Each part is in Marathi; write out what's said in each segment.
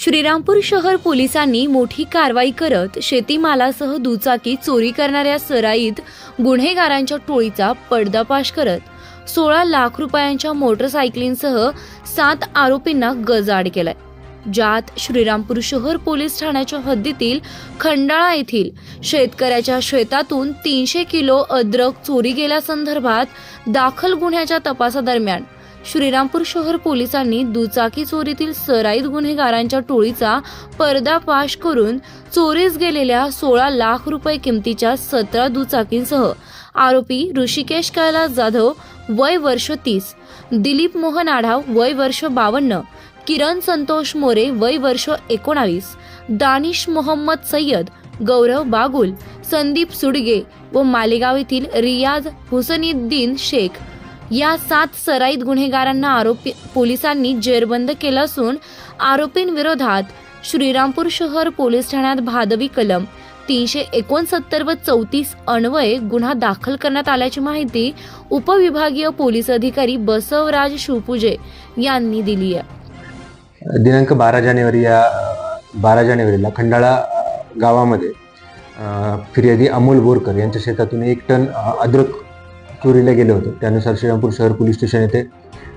श्रीरामपूर शहर पोलिसांनी मोठी कारवाई करत शेतीमालासह दुचाकी चोरी करणाऱ्या सराईत गुन्हेगारांच्या टोळीचा पडदापाश करत सोळा लाख रुपयांच्या मोटरसायकलींसह सात आरोपींना गजाड केलाय. ज्यात श्रीरामपूर शहर पोलीस ठाण्याच्या हद्दीतील खंडाळा येथील शेतकऱ्याच्या शेतातून तीनशे किलो अद्रक चोरी गेल्यासंदर्भात दाखल गुन्ह्याच्या तपासादरम्यान श्रीरामपूर शहर पोलिसांनी दुचाकी चोरीतील सराईत गुन्हेगारांच्या टोळीचा पर्दाफाश करून चोरीस गेलेल्या सोळा लाख रुपये किमतीच्या सतरा दुचाकींसह. आरोपी ऋषिकेश कैलास जाधव वय वर्ष तीस दिलीप मोहन आढाव वय वर्ष बावन्न किरण संतोष मोरे वय वर्ष एकोणावीस दानिश मोहम्मद सय्यद गौरव बागुल संदीप सुडगे व मालेगाव येथील रियाज हुसनिद्दीन शेख. या सात सराईत गुन्हेगारांना आरोपी पोलिसांनी जेरबंद केलं असून आरोपींविरोधात श्रीरामपूर शहर पोलीस ठाण्यात भादवी कलम तीनशे एकोणसत्तर व चौतीस अन्वये गुन्हा दाखल करण्यात आल्याची माहिती उपविभागीय पोलीस अधिकारी बसवराज शिवपुजे यांनी दिली आहे. दिनांक बारा जानेवारी या बारा जानेवारीला खंडाळा गावामध्ये फिर्यादी अमोल बोरकर यांच्या शेतातून एक टन अद्रक चोरीला गेलं होतं. त्यानुसार श्रीरामपूर शहर पोलीस स्टेशन येथे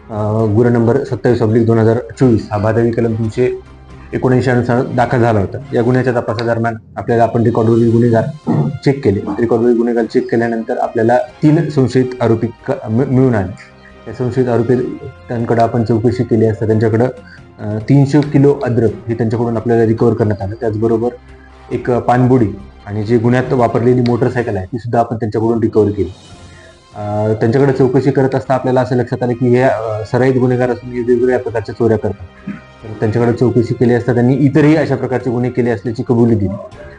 अ, गुन्हा नंबर सत्तावीस अब्लिक दोन हजार चोवीस हा भादवी कलम तीनशे एकोणऐंशी अनुसार दाखल झाला होता. या गुन्ह्याच्या तपासादरम्यान आपल्याला आपण रेकॉर्डवरील गुन्हेगार चेक केले. रेकॉर्डवरील गुन्हेगार चेक केल्यानंतर आपल्याला तीन संशयित आरोपी क- मिळून आले. या संशयित आरोपी त्यांकडं आपण चौकशी केली असता त्यांच्याकडं तीनशे किलो अद्रक हे त्यांच्याकडून आपल्याला रिकवर करण्यात आलं. त्याचबरोबर एक पाणबुडी पानबुडी आणि जे गुन्ह्यात वापरलेली मोटरसायकल आहे ती सुद्धा आपण त्यांच्याकडून रिकवर केली. त्यांच्याकडे चौकशी करत असता आपल्याला असं लक्षात आलं की हे सराईत गुन्हेगार असून हे वेगवेगळ्या प्रकारच्या चोऱ्या करतात. तर त्यांच्याकडे चौकशी केली असता त्यांनी इतरही अशा प्रकारचे गुन्हे केले असल्याची कबुली दिली.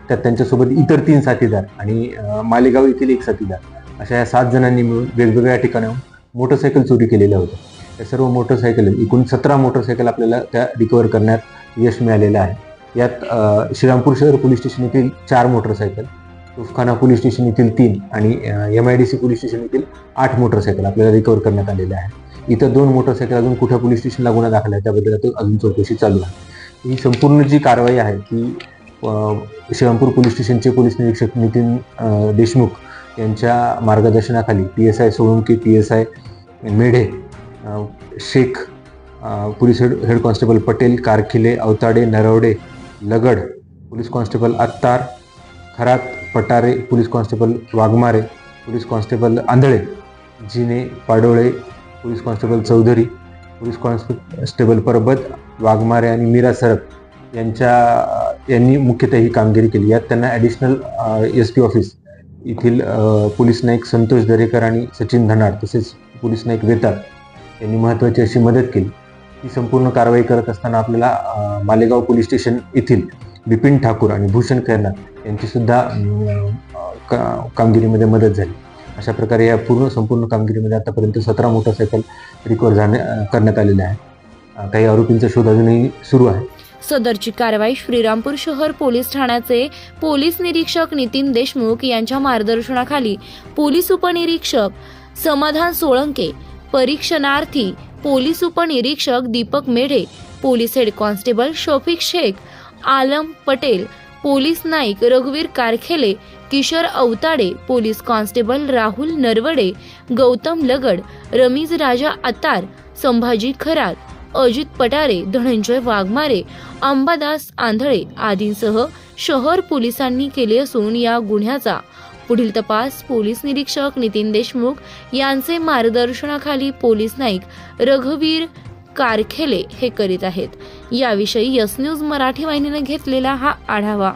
त्यात त्यांच्यासोबत इतर तीन साथीदार आणि मालेगाव येथील एक साथीदार अशा या सात जणांनी मिळून वेगवेगळ्या ठिकाणाहून मोटरसायकल चोरी केलेल्या होत्या. त्या सर्व मोटरसायकल एकूण सतरा मोटरसायकल आपल्याला त्या रिकवर करण्यात यश मिळालेलं आहे. यात श्रीरामपूर शहर पोलीस स्टेशन येथील चार मोटरसायकल तोफखाना पोलीस स्टेशन येथील तीन आणि M I D C police station येथील आठ मोटरसायकल आपल्याला रिकवर करण्यात आलेल्या आहे इथं दोन मोटरसायकल अजून कुठल्या पोलीस स्टेशनला गुन्हा दाखल आहे त्याबद्दल आता अजून चौकशी चालू आहे. ही संपूर्ण जी कारवाई आहे ती अ, श्रीरामपूर पोलीस स्टेशनचे पोलीस निरीक्षक नितीन देशमुख यांच्या मार्गदर्शनाखाली P S I Solanki P S I Medhe Shaikh police head head constable Patel Karkhile Avtade Narwade Lagad police constable Attar Kharat Patare police constable Waghmare police constable Andhale Jine Padole police constable Chaudhari police constable Parbat Waghmare आणि मीरा सरक यांच्या यांनी मुख्यतः ही कामगिरी केली. यात त्यांना ॲडिशनल एस पी ऑफिस येथील पोलीस नाईक संतोष दरेकर आणि सचिन धनाड तसेच पोलीस नाईक वेताळ यांनी महत्त्वाची अशी मदत केली. ही संपूर्ण कारवाई करत असताना आपल्याला मालेगाव पोलीस स्टेशन येथील बिपिन ठाकूर आणि भूषण खैरनार यांचीसुद्धा का- कामगिरीमध्ये मदत झाली. अशा प्रकारे या पूर्ण संपूर्ण कामगिरीमध्ये आतापर्यंत सतरा मोटरसायकल रिकवर झाले करण्यात आलेल्या आहे. काही आरोपींचा शोध अजूनही सुरू आहे. सदरची कारवाई श्रीरामपूर शहर पोलीस ठाण्याचे पोलीस निरीक्षक नितीन देशमुख यांच्या मार्गदर्शनाखाली. पोलीस उपनिरीक्षक समाधान सोळंके परीक्षणार्थी पोलीस उपनिरीक्षक Deepak Medhe police head constable Shafiq Shaikh Alam Patel police Naik रघुवीर कारखेले किशोर अवताडे पोलीस कॉन्स्टेबल राहुल नरवडे गौतम लगड रमीज राजा अतार संभाजी खरात अजित पटारे धनंजय वाघमारे अंबादास आंधळे आदींसह शहर पोलिसांनी केले असून या गुन्ह्याचा पुढील तपास पोलीस निरीक्षक नितीन देशमुख यांचे मार्गदर्शनाखाली पोलीस नाईक रघुवीर कारखेले हे करीत आहेत. याविषयी यस न्यूज मराठी वाहिनीने घेतलेला हा आढावा.